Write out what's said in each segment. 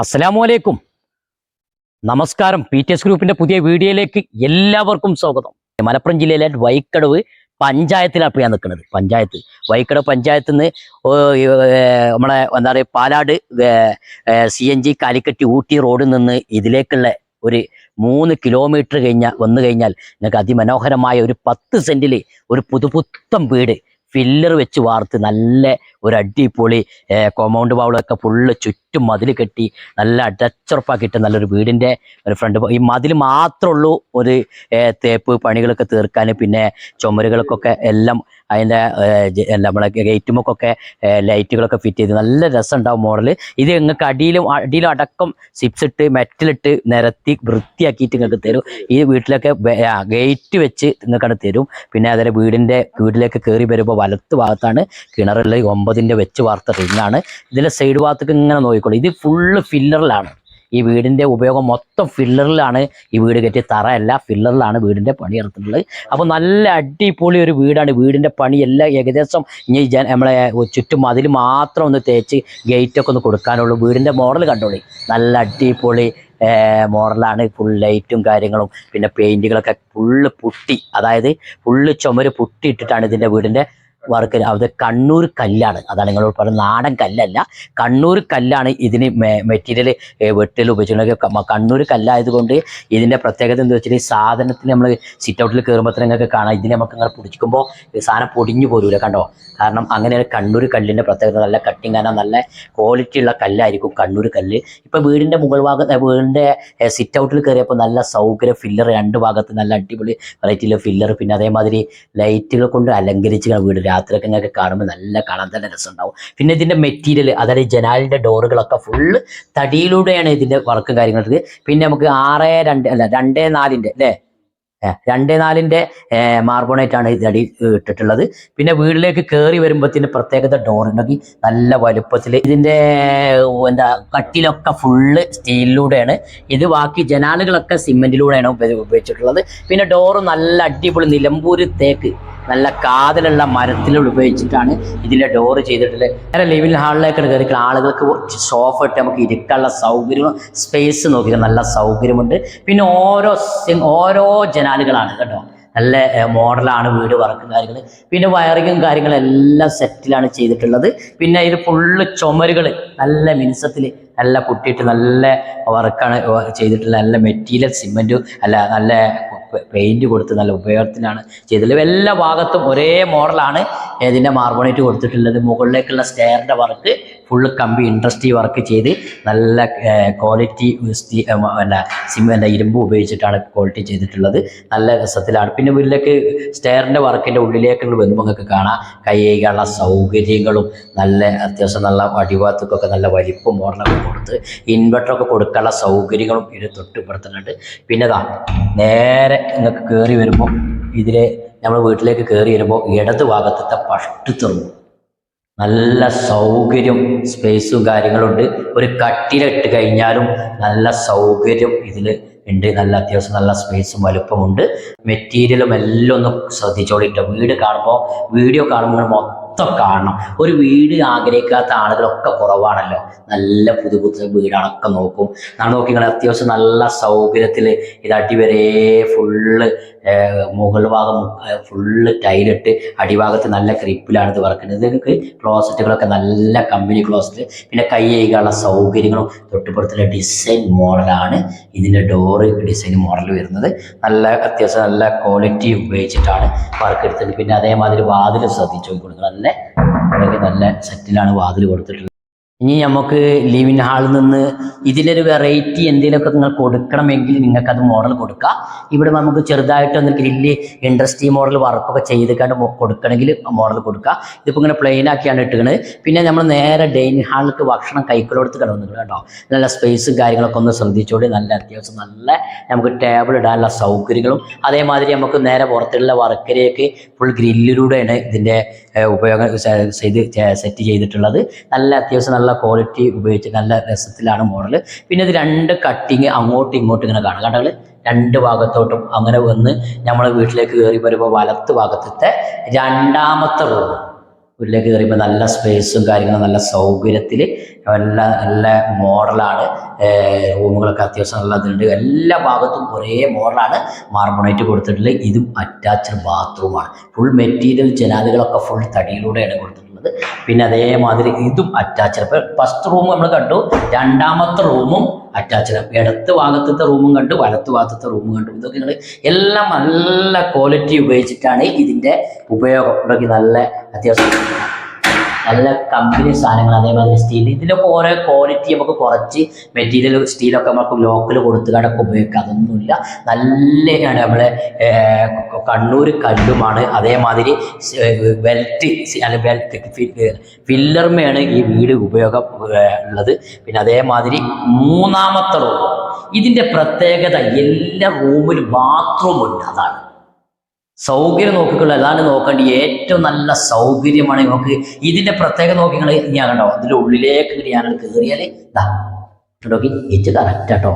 അസ്സലാമലൈക്കും നമസ്കാരം. P T S ഗ്രൂപ്പിന്റെ പുതിയ വീഡിയോയിലേക്ക് എല്ലാവർക്കും സ്വാഗതം. മലപ്പുറം ജില്ലയിലെ വൈക്കടവ് പഞ്ചായത്തിലാണ് ഇപ്പോൾ ഞാൻ നിൽക്കുന്നത്. പഞ്ചായത്ത്. വൈക്കടവ് പഞ്ചായത്തിൽ നിന്ന് നമ്മളെ എന്താ പറയുക Palad C N G Calicut Ooty റോഡിൽ നിന്ന് ഇതിലേക്കുള്ള ഒരു മൂന്ന് കിലോമീറ്റർ കഴിഞ്ഞ വന്നു കഴിഞ്ഞാൽ നിങ്ങൾക്ക് അതിമനോഹരമായ ഒരു പത്ത് സെന്റിൽ ഒരു പുതുപുത്തം വീട് ഫില്ലർ വെച്ച് വാർത്ത് നല്ല ഒരു അടിപൊളി കോമ്പൗണ്ട് വാളൊക്കെ ഫുള്ള് ചുറ്റും മതിൽ കെട്ടി നല്ല അടച്ചുറപ്പാക്കിയിട്ട് നല്ലൊരു വീടിന്റെ ഒരു ഫ്രണ്ട് ഈ മതിൽ മാത്രമേ ഉള്ളൂ ഒരു തേപ്പ് പണികളൊക്കെ തീർക്കാൻ പിന്നെ ചുമരുകൾക്കൊക്കെ എല്ലാം അതിന്റെ നമ്മളെ ഗേറ്റുമൊക്കെ ലൈറ്റുകളൊക്കെ ഫിറ്റ് ചെയ്ത് നല്ല രസമുണ്ടാവും മോഡൽ. ഇത് നിങ്ങൾക്ക് അടിയിലും അടിയിലും അടക്കം സിപ്സ് ഇട്ട് മെറ്റലിട്ട് നിരത്തി വൃത്തിയാക്കിയിട്ട് നിങ്ങൾക്ക് തരും. ഈ വീട്ടിലൊക്കെ ഗേറ്റ് വെച്ച് നിങ്ങൾക്കത് തരും. പിന്നെ അതേ വീടിന്റെ വീട്ടിലേക്ക് കയറി വരുമ്പോൾ വലത്ത് ഭാഗത്താണ് കിണറുള്ള ഒമ്പതിന്റെ വെച്ച് വാർത്ത റിങ്ങാണ് ഇതിലെ സൈഡ് ഭാഗത്തേക്ക് ഇങ്ങനെ നോക്കിക്കോളൂ ഇത് ഫുള്ള് ഫില്ലറിലാണ് ഈ വീടിന്റെ ഉപയോഗം മൊത്തം ഫില്ലറിലാണ് ഈ വീട് കെട്ടി തറയല്ല ഫില്ലറിലാണ് വീടിന്റെ പണി ഇറക്കുന്നത് അപ്പോൾ നല്ല അടിപൊളി ഒരു വീടാണ്. വീടിന്റെ എല്ലാം ഏകദേശം ഇനി ജന നമ്മളെ ചുറ്റും അതിൽ മാത്രം ഒന്ന് തേച്ച് ഗേറ്റൊക്കെ ഒന്ന് കൊടുക്കാനുള്ളൂ. വീടിന്റെ മോഡൽ കണ്ടോളി. നല്ല അടിപൊളി മോഡലാണ് ഫുൾ ലൈറ്റും കാര്യങ്ങളും. പിന്നെ പെയിന്റുകളൊക്കെ ഫുള്ള് പുട്ടി. അതായത് ഫുള്ള് ചുമര് പുട്ടി ഇട്ടിട്ടാണ് ഇതിന്റെ വീടിന്റെ വർക്ക് അത് കണ്ണൂർ കല്ലാണ്. അതാണ് നിങ്ങളോട് പറയുന്നത് നാടൻ കല്ലല്ല. കണ്ണൂർ കല്ലാണ് ഇതിന് മെറ്റീരിയൽ വെട്ടിൽ ഉപയോഗിച്ചിട്ടുണ്ടെങ്കിൽ കണ്ണൂർ കല്ലായതുകൊണ്ട് ഇതിന്റെ പ്രത്യേകത എന്താ ഈ സാധനത്തിന് നമ്മൾ സിറ്റ് ഔട്ടിൽ കയറുമ്പോൾ തന്നെ നിങ്ങൾക്ക് കാണാം. ഇതിനെ നമുക്ക് ഇങ്ങനെ പിടിക്കുമ്പോൾ സാധനം പൊടിഞ്ഞു പോരൂല കണ്ടോ? കാരണം അങ്ങനെയാണ് കണ്ണൂർ കല്ലിന്റെ പ്രത്യേകത. നല്ല കട്ടിങ് കാരണം നല്ല ക്വാളിറ്റി ഉള്ള കല്ലായിരിക്കും കണ്ണൂർ കല്ല്. ഇപ്പം വീടിന്റെ മുകൾ ഭാഗത്ത് വീടിന്റെ സിറ്റ് ഔട്ടിൽ കയറിയപ്പോൾ നല്ല സൗകര്യ ഫില്ലർ രണ്ട് ഭാഗത്ത് നല്ല അടിപൊളി വെറൈറ്റിയിലെ ഫില്ലർ പിന്നെ അതേമാതിരി ലൈറ്റുകൾ കൊണ്ട് അലങ്കരിച്ച് വീട് രാത്രിയൊക്കെ നിങ്ങൾക്ക് കാണുമ്പോൾ നല്ല കാണാൻ തന്നെ രസമുണ്ടാവും. പിന്നെ ഇതിന്റെ മെറ്റീരിയൽ അതായത് ജനാലിന്റെ ഡോറുകളൊക്കെ ഫുള്ള് തടിയിലൂടെയാണ് ഇതിന്റെ വർക്കും കാര്യങ്ങളൊക്കെ പിന്നെ നമുക്ക് ആറ് രണ്ട് അല്ല രണ്ടേ നാലിന്റെ അല്ലേ? രണ്ടേ നാലിന്റെ മാർബോണേറ്റാണ് ആണ് ഇത് അടി ഇട്ടിട്ടുള്ളത്. പിന്നെ വീട്ടിലേക്ക് കയറി വരുമ്പോഴത്തേന് പ്രത്യേകത ഡോർ ഉണ്ടെങ്കിൽ നല്ല വലുപ്പത്തിൽ ഇതിന്റെ എന്താ കട്ടിലൊക്കെ ഫുള്ള് സ്റ്റീലിലൂടെയാണ്. ഇത് ബാക്കി ജനാലുകളൊക്കെ സിമെന്റിലൂടെയാണ് ഉപയോഗിച്ചിട്ടുള്ളത്. പിന്നെ ഡോറ് നല്ല അടിപൊളി നിലമ്പൂര് തേക്ക്. നല്ല കാതലുള്ള മരത്തിൽ ഉപയോഗിച്ചിട്ടാണ് ഇതിന്റെ ഡോറ് ചെയ്തിട്ടുള്ളത്. നേരെ ലിവിംഗ് ഹാളിലേക്ക് കയറി ആളുകൾക്ക് സോഫ ഇട്ട് നമുക്ക് ഇരിക്കാനുള്ള സൗകര്യം സ്പേസ് നോക്കി നല്ല സൗകര്യമുണ്ട്. പിന്നെ ഓരോ ഓരോ ജനാലുകളാണ് കേട്ടോ. നല്ല മോഡലാണ് വീട് വർക്കും കാര്യങ്ങൾ പിന്നെ വയറിങ്ങും കാര്യങ്ങളും എല്ലാം സെറ്റിലാണ് ചെയ്തിട്ടുള്ളത്. പിന്നെ ഇത് ഫുള്ള് ചുമരുകൾ നല്ല മിനിസത്തിൽ നല്ല പൊട്ടിയിട്ട് നല്ല വർക്കാണ് ചെയ്തിട്ടുള്ളത് നല്ല മെറ്റീരിയൽ സിമെന്റും അല്ല നല്ല പെയിന്റ് കൊടുത്ത് നല്ല ഉപയോഗത്തിലാണ് ചെയ്തത്. എല്ലാ ഭാഗത്തും ഒരേ മോഡലാണ് ഇതിന്റെ മാർബണേറ്റ് കൊടുത്തിട്ടുള്ളത്. മുകളിലേക്കുള്ള സ്റ്റെയറിന്റെ വർക്ക് ഫുള്ള് കമ്പി ഇൻഡസ്ട്രി വർക്ക് ചെയ്ത് നല്ല ക്വാളിറ്റി അല്ല സിമെന്റ് ഇരുമ്പ് ഉപയോഗിച്ചിട്ടാണ് ക്വാളിറ്റി ചെയ്തിട്ടുള്ളത്. നല്ല രസത്തിലാണ്. പിന്നെ വീട്ടിലേക്ക് സ്റ്റെയറിന്റെ വർക്കിന്റെ ഉള്ളിലേക്കുള്ള വരുമ്പോൾ നിങ്ങൾക്ക് കാണാം. കൈകളുള്ള സൗകര്യങ്ങളും നല്ല അത്യാവശ്യം നല്ല അടിഭാഗത്തേക്കൊക്കെ നല്ല വലിപ്പം മോഡലൊക്കെ കൊടുത്ത് ഇൻവെർട്ടറൊക്കെ കൊടുക്കാനുള്ള സൗകര്യങ്ങളും ഇത് ഇപ്പുറത്തുന്നുണ്ട് പിന്നെ നേരെ നിങ്ങൾക്ക് കയറി വരുമ്പോൾ ഇതിലെ നമ്മൾ വീട്ടിലേക്ക് കയറി വരുമ്പോൾ ഇടത് ഭാഗത്തത്തെ ഫസ്റ്റ് തുറന്നു. നല്ല സൗകര്യം സ്പേസും കാര്യങ്ങളുണ്ട്. ഒരു കട്ടിലിട്ട് കഴിഞ്ഞാലും നല്ല സൗകര്യം ഇതിൽ ഉണ്ട്. നല്ല അത്യാവശ്യം നല്ല സ്പേസും വലുപ്പമുണ്ട്. മെറ്റീരിയലും എല്ലാം ഒന്ന് ശ്രദ്ധിച്ചോളിട്ടോ. വീട് കാണുമ്പോൾ വീഡിയോ കാണുമ്പോൾ കാണണം. ഒരു വീട് ആഗ്രഹിക്കാത്ത ആളുകളൊക്കെ കുറവാണല്ലോ. നല്ല പുതു പുതു വീടാണൊക്കെ നോക്കും. നമ്മൾ നോക്കി അത്യാവശ്യം നല്ല സൗകര്യത്തിൽ ഇത് അടിവരെ ഫുള്ള് മുകൾ ഭാഗം ഫുള്ള് ടൈലിട്ട് അടിഭാഗത്ത് നല്ല ക്രിപ്പിലാണ് ഇത് വർക്കുന്നത് നിങ്ങൾക്ക് ക്ലോസറ്റുകളൊക്കെ നല്ല കമ്പനി ക്ലോസറ്റ് പിന്നെ കൈ കഴുകാനുള്ള സൗകര്യങ്ങളും തൊട്ടുപുറത്തുള്ള ഡിസൈൻ മോഡലാണ് ഇതിന്റെ ഡോറ് ഡിസൈൻ മോഡൽ വരുന്നത്. നല്ല അത്യാവശ്യം നല്ല ക്വാളിറ്റി ഉപയോഗിച്ചിട്ടാണ് വർക്ക് എടുത്തത്. പിന്നെ അതേമാതിരി വാതിൽ ശ്രദ്ധിച്ചു കൊടുക്കുന്നത് നല്ല നല്ല സെറ്റിലാണ് വാതിൽ കൊടുത്തിട്ടുള്ളത്. ഇനി നമുക്ക് ലിവിൻ ഹാളിൽ നിന്ന് ഇതിലൊരു വെറൈറ്റി എന്തെങ്കിലുമൊക്കെ നിങ്ങൾ കൊടുക്കണമെങ്കിൽ നിങ്ങൾക്ക് അത് മോഡൽ കൊടുക്കാം. ഇവിടെ നമുക്ക് ചെറുതായിട്ട് ഒന്ന് ഗ്രില്ല് ഇൻഡസ്ട്രി മോഡൽ വർക്കൊക്കെ ചെയ്തിട്ടാണ് കൊടുക്കണമെങ്കിൽ മോഡൽ കൊടുക്കാം. ഇതിപ്പോൾ ഇങ്ങനെ പ്ലെയിൻ ആക്കിയാണ് ഇട്ടുകണത് പിന്നെ നമ്മൾ നേരെ ഡൈനിങ് ഹാളിലേക്ക് ഭക്ഷണം കൈക്കലോടുത്ത് കിടന്നു കേട്ടോ. നല്ല സ്പേസും കാര്യങ്ങളൊക്കെ ഒന്ന് ശ്രദ്ധിച്ചോളി നല്ല അത്യാവശ്യം നല്ല നമുക്ക് ടേബിൾ ഇടാനുള്ള സൗകര്യങ്ങളും അതേമാതിരി നമുക്ക് നേരെ പുറത്തുള്ള വർക്കരയൊക്കെ ഫുൾ ഗ്രില്ലിലൂടെയാണ് ഇതിന്റെ ഉപയോഗം സെറ്റ് ചെയ്തിട്ടുള്ളത്. നല്ല അത്യാവശ്യം നല്ല ക്വാളിറ്റി ഉപയോഗിച്ച് നല്ല രസത്തിലാണ് മോഡൽ പിന്നെ ഇത് രണ്ട് കട്ടിങ് അങ്ങോട്ടും ഇങ്ങോട്ടും ഇങ്ങനെ കാണാം. കണ്ടത് രണ്ട് ഭാഗത്തോട്ടും അങ്ങനെ വന്ന് നമ്മൾ വീട്ടിലേക്ക് കയറി വരുമ്പോൾ വലത്ത് ഭാഗത്തെ രണ്ടാമത്തെ റൂം വീട്ടിലേക്ക് കയറിയപ്പോൾ നല്ല സ്പേസും കാര്യങ്ങളും നല്ല സൗകര്യത്തിൽ നല്ല നല്ല മോഡലാണ് റൂമുകളൊക്കെ അത്യാവശ്യം നല്ല ഇതുണ്ട്. എല്ലാ ഭാഗത്തും ഒരേ മോഡലാണ് മാർബണൈറ്റ് കൊടുത്തിട്ടുള്ളത്. ഇതും അറ്റാച്ച്ഡ് ബാത്റൂമാണ് ഫുൾ മെറ്റീരിയൽ ജനാലുകളൊക്കെ ഫുൾ തടിയിലൂടെയാണ് കൊടുത്തിട്ടുള്ളത് പിന്നെ അതേമാതിരി ഇതും അറ്റാച്ച്ഡ് ഫസ്റ്റ് റൂം നമ്മൾ കണ്ടു രണ്ടാമത്തെ റൂമും അറ്റാച്ച്ഡ് ഇടത്ത് ഭാഗത്തത്തെ റൂമും കണ്ടു വലത്ത് ഭാഗത്തത്തെ റൂമും കണ്ടു. ഇതൊക്കെ നിങ്ങൾ എല്ലാം നല്ല ക്വാളിറ്റി ഉപയോഗിച്ചിട്ടാണ് ഇതിന്റെ ഉപയോഗം. നല്ല അത്യാവശ്യം നല്ല കമ്പനി സാധനങ്ങൾ അതേമാതിരി സ്റ്റീൽ ഇതിലൊക്കെ ഓരോ ക്വാളിറ്റി നമുക്ക് കുറച്ച് മെറ്റീരിയൽ സ്റ്റീലൊക്കെ നമുക്ക് ലോക്കൽ കൊടുത്തുകടൊക്കെ ഉപയോഗിക്കാം. അതൊന്നുമില്ല. നല്ല നമ്മളെ കണ്ണൂർ കല്ലുമാണ്. അതേമാതിരി ബെൽറ്റ് അല്ല ബെൽറ്റ് ഫില്ലർമയാണ് ഈ വീട് ഉപയോഗം ഉള്ളത്. പിന്നെ അതേമാതിരി മൂന്നാമത്തെ റൂം ഇതിന്റെ പ്രത്യേകത എല്ലാ റൂമിലും ബാത്റൂമുണ്ട് അതാണ്. സൗകര്യം നോക്കിക്കൊള്ളു. അതാണ് നോക്കേണ്ടി. ഏറ്റവും നല്ല സൗകര്യമാണ് നമുക്ക് ഇതിന്റെ പ്രത്യേകത നോക്കി നിങ്ങൾ ഞാൻ കണ്ടോ ഇതിന്റെ ഉള്ളിലേക്ക് ഞാൻ കയറിയാൽ ഇതാ നോക്കി ഇത് കറക്റ്റ് കേട്ടോ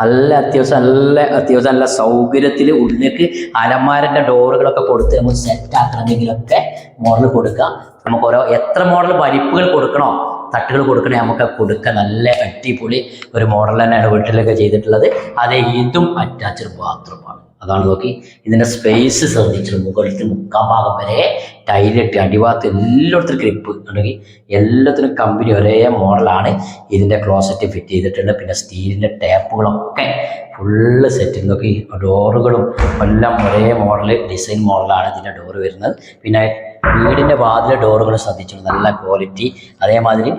നല്ല അത്യാവശ്യം നല്ല അത്യാവശ്യം നല്ല സൗകര്യത്തിൽ ഉള്ളിലേക്ക് അലമാരന്റെ ഡോറുകളൊക്കെ കൊടുത്ത് നമുക്ക് സെറ്റ് ആക്കണമെങ്കിലൊക്കെ മോഡൽ കൊടുക്കാം. നമുക്ക് ഓരോ എത്ര മോഡൽ വലിപ്പുകൾ കൊടുക്കണോ തട്ടുകൾ കൊടുക്കണേ നമുക്ക് കൊടുക്കുക നല്ല അടിപൊളി ഒരു മോഡൽ തന്നെയാണ് വീട്ടിലൊക്കെ ചെയ്തിട്ടുള്ളത്. അതേ ഇതും അറ്റാച്ച്ഡ് ബാത്റൂമാണ് അതാണ് നോക്കി. ഇതിന്റെ സ്പേസ് ശ്രദ്ധിച്ചു മുകളിലത്തെ മുക്കാൽ ഭാഗം വരെ ടൈലിട്ട് അടിഭാഗത്ത് എല്ലായിടത്തും ഗ്രിപ്പ് ഉണ്ടെങ്കിൽ എല്ലാത്തിനും കമ്പനി ഒരേ മോഡലാണ് ഇതിന്റെ ക്ലോസറ്റ് ഫിറ്റ് ചെയ്തിട്ടുണ്ട്. പിന്നെ സ്റ്റീലിന്റെ ടാപ്പുകളൊക്കെ ഫുള്ള് സെറ്റ് നോക്കി. ഡോറുകളും എല്ലാം ഒരേ മോഡൽ ഡിസൈൻ മോഡലാണ് ഇതിന്റെ ഡോറ് വരുന്നത്. പിന്നെ വീടിന്റെ വാതിലെ ഡോറുകൾ ശ്രദ്ധിച്ചു നല്ല ക്വാളിറ്റി അതേമാതിരി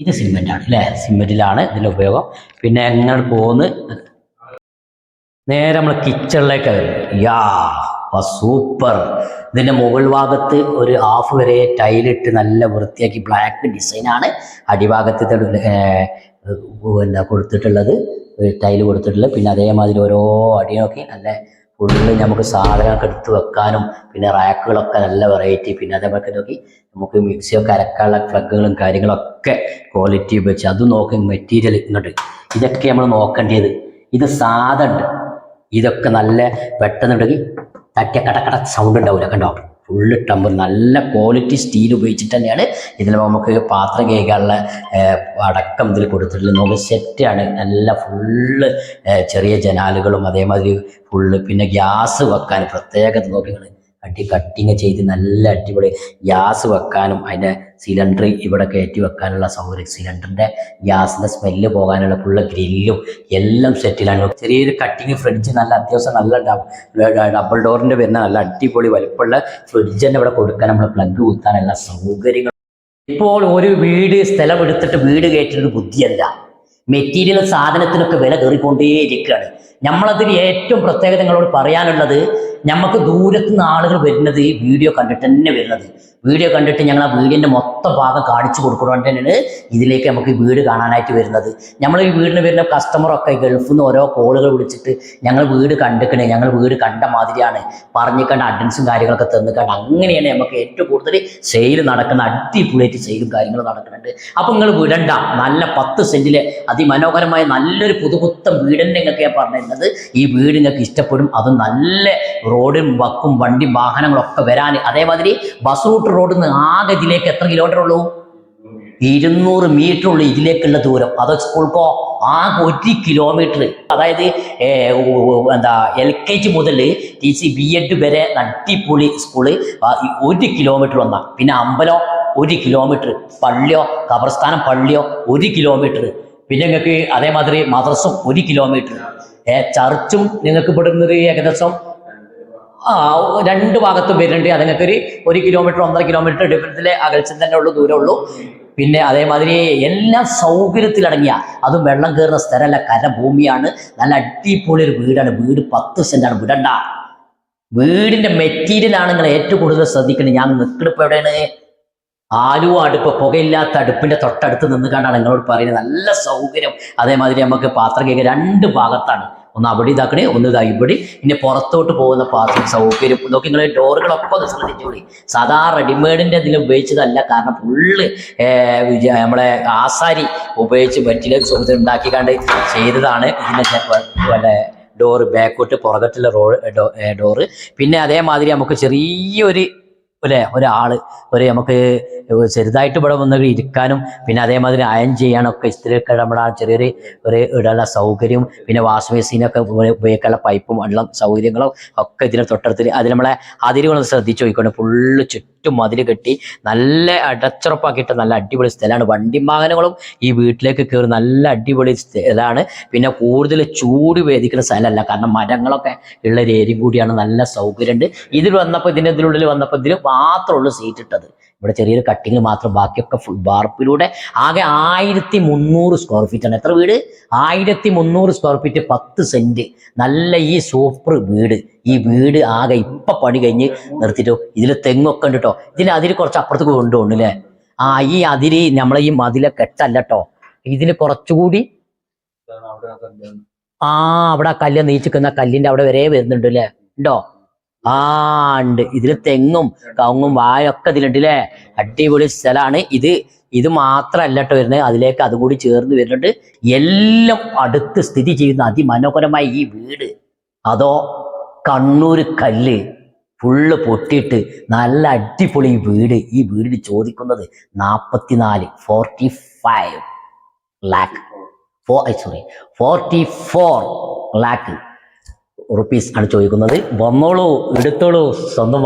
ഇത് സിമെന്റ് ആണ് അല്ലേ? സിമെന്റിലാണ് ഇതിന്റെ ഉപയോഗം. പിന്നെ എങ്ങനെ പോകുന്ന നേരെ നമ്മൾ കിച്ചണിലേക്ക് യാ സൂപ്പർ. ഇതിന്റെ മുകൾ ഭാഗത്ത് ഒരു ഹാഫ് വരെ ടൈലിട്ട് നല്ല വൃത്തിയാക്കി ബ്ലാക്ക് ഡിസൈനാണ് അടിഭാഗത്ത് എന്താ കൊടുത്തിട്ടുള്ളത്. ടൈൽ കൊടുത്തിട്ടുള്ളത്. പിന്നെ അതേമാതിരി ഓരോ അടിയൊക്കെ നല്ല ഫുള്ള് നമുക്ക് സാധനമൊക്കെ എടുത്ത് വെക്കാനും പിന്നെ റാക്കുകളൊക്കെ നല്ല വെറൈറ്റി പിന്നെ അതേപോലെ നോക്കി നമുക്ക് മിക്സിയൊക്കെ അരക്കാനുള്ള പ്ലഗുകളും കാര്യങ്ങളൊക്കെ ക്വാളിറ്റി വെച്ച് അത് നോക്കി മെറ്റീരിയൽ ഇങ്ങോട്ട്. ഇതൊക്കെ നമ്മൾ നോക്കേണ്ടത്. ഇത് സാധ ഉണ്ട്. ഇതൊക്കെ നല്ല പെട്ടെന്നുണ്ടെങ്കിൽ തട്ടിയ കടക്കട സൗണ്ട് ഉണ്ടാവില്ല കണ്ടോ? ഫുള്ള് ടമ്പർ നല്ല ക്വാളിറ്റി സ്റ്റീൽ ഉപയോഗിച്ചിട്ട് തന്നെയാണ് ഇതിൽ നമുക്ക് പാത്രം കേൾക്കാനുള്ള അടക്കം ഇതിൽ കൊടുത്തിട്ടുള്ളത്. നമുക്ക് സെറ്റാണ് നല്ല ഫുള്ള് ചെറിയ ജനാലുകളും അതേമാതിരി ഫുള്ള് പിന്നെ ഗ്യാസ് വെക്കാൻ പ്രത്യേകത നോക്കിങ്ങൾ അടി കട്ടിങ് ചെയ്ത് നല്ല അടിപൊളി ഗ്യാസ് വെക്കാനും അതിന്റെ സിലിണ്ടർ ഇവിടെ കയറ്റി വെക്കാനുള്ള സൗകര്യം. സിലിണ്ടറിന്റെ ഗ്യാസിന്റെ സ്മെല്ല് പോകാനുള്ള ഫുള്ള് ഗ്രില്ലും എല്ലാം സെറ്റിലാണ് ചെറിയൊരു കട്ടിങ് ഫ്രിഡ്ജ് നല്ല അത്യാവശ്യം നല്ല ഡബിൾ ഡോറിന്റെ വരുന്ന നല്ല അടിപൊളി വലിപ്പമുള്ള ഫ്രിഡ്ജ് തന്നെ ഇവിടെ കൊടുക്കാൻ നമ്മൾ പ്ലഗ് കുത്താനുള്ള സൗകര്യങ്ങൾ. ഇപ്പോൾ ഒരു വീട് സ്ഥലം എടുത്തിട്ട് വീട് കയറ്റുന്നത് ബുദ്ധിയല്ല. മെറ്റീരിയൽ സാധനത്തിനൊക്കെ വില കയറിക്കൊണ്ടേയിരിക്കുകയാണ്. നമ്മളതിന് ഏറ്റവും പ്രത്യേകത നിങ്ങളോട് പറയാനുള്ളത് നമുക്ക് ദൂരത്തു നിന്ന് ആളുകൾ വരുന്നത് ഈ വീഡിയോ കണ്ടിട്ട് തന്നെ വരുന്നത്. വീഡിയോ കണ്ടിട്ട് ഞങ്ങൾ ആ വീടിന്റെ മൊത്തം ഭാഗം കാണിച്ചു കൊടുക്കുന്നത് തന്നെയാണ് ഇതിലേക്ക് നമുക്ക് ഈ വീട് കാണാനായിട്ട് വരുന്നത്. നമ്മൾ ഈ വീടിന് വരുന്ന കസ്റ്റമറൊക്കെ ഗൾഫിൽ നിന്ന് ഓരോ കോളുകൾ വിളിച്ചിട്ട് ഞങ്ങൾ വീട് കണ്ടിക്കണേ ഞങ്ങൾ വീട് കണ്ട മാതിരിയാണ്. പറഞ്ഞിക്കണ്ട അഡ്വൻസും കാര്യങ്ങളൊക്കെ കണ്ട അങ്ങനെയാണ് നമുക്ക് ഏറ്റവും കൂടുതൽ സെയിൽ നടക്കുന്ന അടിപൊളിയായിട്ട് സെയിലും കാര്യങ്ങളും നടക്കുന്നുണ്ട്. അപ്പം നിങ്ങൾ വിടണ്ട. നല്ല പത്ത് സെന്റിലെ അതിമനോഹരമായ നല്ലൊരു പുതുപുത്തൻ വീടിന്റെ നിങ്ങൾക്ക് ഞാൻ പറഞ്ഞിരുന്നത്. ഈ വീട് നിങ്ങൾക്ക് ഇഷ്ടപ്പെടും. അത് നല്ല റോഡും വക്കും വണ്ടി വാഹനങ്ങളൊക്കെ വരാൻ അതേമാതിരി ബസ് റൂട്ട് റോഡിൽ നിന്ന് ആകെ ഇതിലേക്ക് എത്ര കിലോമീറ്റർ ഉള്ളൂ? ഇരുന്നൂറ് മീറ്റർ ഉള്ളൂ ഇതിലേക്കുള്ള ദൂരം. അത് സ്കൂൾക്കോ? ആകെ ഒരു കിലോമീറ്റർ അതായത് എന്താ എൽ കെ ജി മുതൽ ടി സി ബി എഡ് വരെ നട്ടിപ്പൊളി സ്കൂൾ ഒരു കിലോമീറ്റർ വന്ന. പിന്നെ അമ്പലം? ഒരു കിലോമീറ്റർ പള്ളിയോ? കബർസ്ഥാനം പള്ളിയോ? ഒരു കിലോമീറ്റർ പിന്നെ നിങ്ങൾക്ക് അതേമാതിരി മദ്രസും ഒരു കിലോമീറ്റർ ചർച്ചും നിങ്ങൾക്ക് ഇവിടുന്ന് ഏകദേശം രണ്ട് ഭാഗത്തും വരുന്നുണ്ട്. അത് ഒരു ഒരു കിലോമീറ്റർ ഒന്നര കിലോമീറ്റർ ഡിഫറൻസിലെ അകൽച്ചം തന്നെ ഉള്ളൂ ദൂരമുള്ളൂ പിന്നെ അതേമാതിരി എല്ലാം സൗകര്യത്തിലടങ്ങിയ അതും വെള്ളം കയറുന്ന സ്ഥലമല്ല കരഭൂമിയാണ്. നല്ല അടിപൊളി ഒരു വീടാണ്. വീട് പത്ത് സെന്റാണ്. വിടണ്ട. വീടിന്റെ മെറ്റീരിയലാണ് നിങ്ങൾ ഏറ്റവും കൂടുതൽ ശ്രദ്ധിക്കുന്നത് ഞാൻ നിൽക്കണിപ്പോൾ എവിടെയാണ്? ആലുവ അടുപ്പ് പുകയില്ലാത്ത അടുപ്പിന്റെ തൊട്ടടുത്ത് നിന്ന് കണ്ടാണ് നിങ്ങളോട് പറയുന്നത്. നല്ല സൗകര്യം. അതേമാതിരി നമുക്ക് പാത്രം കേൾക്കുക രണ്ട് ഭാഗത്താണ്. ഒന്ന് അവിടെ ഇതാക്കണേ ഒന്ന് ഇതാ ഇവിടെ. ഇനി പുറത്തോട്ട് പോകുന്ന പാത്രം സൗകര്യം. നോക്കി നിങ്ങൾ ഡോറുകളൊക്കെ ഒന്ന് ശ്രദ്ധിച്ചോളി. സാധാ റെഡിമെയ്ഡിന്റെ ഇതിൽ ഉപയോഗിച്ചതല്ല കാരണം ഫുള്ള് നമ്മളെ ആസാരി ഉപയോഗിച്ച് വെറ്റിലേക്ക് സുഹൃത്ത് ഉണ്ടാക്കിക്കാണ്ട് ചെയ്തതാണ്. ഇതിന്റെ വല്ല ഡോറ് ബാക്കോട്ട് പുറകട്ടുള്ള റോ ഡോറ്. പിന്നെ അതേമാതിരി നമുക്ക് ചെറിയൊരു അല്ലേ? ഒരാൾ ഒരു നമുക്ക് ചെറുതായിട്ട് ഇവിടെ വന്ന് ഇരിക്കാനും പിന്നെ അതേമാതിരി അയൺ ചെയ്യാനൊക്കെ ഇസ്തിരിയൊക്കെ നമ്മുടെ ചെറിയൊരു ഒരു ഇടാനുള്ള സൗകര്യവും പിന്നെ വാഷ് മെഷീനൊക്കെ ഉപയോഗിക്കാനുള്ള പൈപ്പും വെള്ളം സൗകര്യങ്ങളും ഒക്കെ ഇതിന് തൊട്ടടുത്ത് അത് നമ്മളെ അതിരുകളൊന്ന് ശ്രദ്ധിച്ചു നോക്കിക്കൊണ്ട് ഫുള്ള് ചുറ്റും മതിൽ കെട്ടി നല്ല അടച്ചുറപ്പാക്കിയിട്ട് നല്ല അടിപൊളി സ്ഥലമാണ്. വണ്ടി വാഹനങ്ങളും ഈ വീട്ടിലേക്ക് കയറി നല്ല അടിപൊളി സ്ഥലമാണ് പിന്നെ കൂടുതൽ ചൂട് വേദിക്കുന്ന സ്ഥലമല്ല. കാരണം മരങ്ങളൊക്കെ ഉള്ള ഒരു ഏരിയ കൂടിയാണ് നല്ല സൗകര്യമുണ്ട്. ഇതിൽ വന്നപ്പോൾ ഇതിന്റെ ഇതിനുള്ളിൽ വന്നപ്പോൾ ഇതിൽ മാത്രമുള്ളൂ സീറ്റ് ഇട്ടത്. ഇവിടെ ചെറിയൊരു കട്ടിങ്ങിൽ മാത്രം ബാക്കിയൊക്കെ ഫുൾ വാർപ്പിലൂടെ ആകെ ആയിരത്തി മുന്നൂറ് സ്ക്വയർ ഫീറ്റ് ആണ്. എത്ര വീട്? ആയിരത്തി മുന്നൂറ് സ്ക്വയർ ഫീറ്റ് പത്ത് സെന്റ് നല്ല ഈ സൂപ്പർ വീട്. ഈ വീട് ആകെ ഇപ്പൊ പണി കഴിഞ്ഞ് നിർത്തിട്ടോ. ഇതിൽ തെങ്ങൊക്കെ ഉണ്ട് കേട്ടോ ഇതിന് അതിൽ കുറച്ച് അപ്പുറത്തേക്ക് കൊണ്ടുപോകണം അല്ലേ ആ ഈ അതിര് നമ്മളെ ഈ മതിലെ കെട്ടല്ല കേട്ടോ ഇതിന് കുറച്ചുകൂടി ആ അവിടെ ആ കല്ല് നീച്ചിക്കുന്ന കല്ലിന്റെ അവിടെ വരെ വരുന്നുണ്ട് അല്ലേ ഉണ്ടോ? ആ ഉണ്ട്. ഇതിൽ തെങ്ങും കവുങ്ങും വായൊക്കെ ഇതിലുണ്ട് അല്ലേ അടിപൊളി സ്ഥലമാണ് ഇത് ഇത് മാത്രമല്ല കേട്ടോ വരുന്നത്. അതിലേക്ക് അതും കൂടി ചേർന്ന് വരുന്നുണ്ട്. എല്ലാം അടുത്ത് സ്ഥിതി ചെയ്യുന്ന അതിമനോഹരമായ ഈ വീട്. അതോ കണ്ണൂർ കല്ല് ഫുള്ള് പൊട്ടിയിട്ട് നല്ല അടിപൊളി വീട്. ഈ വീടിന് ചോദിക്കുന്നത് നാൽപ്പത്തിനാല് forty five lakh four sorry forty four lakh rupees ആണ് ചോദിക്കുന്നത്. വന്നോളൂ എടുത്തോളൂ സ്വന്തം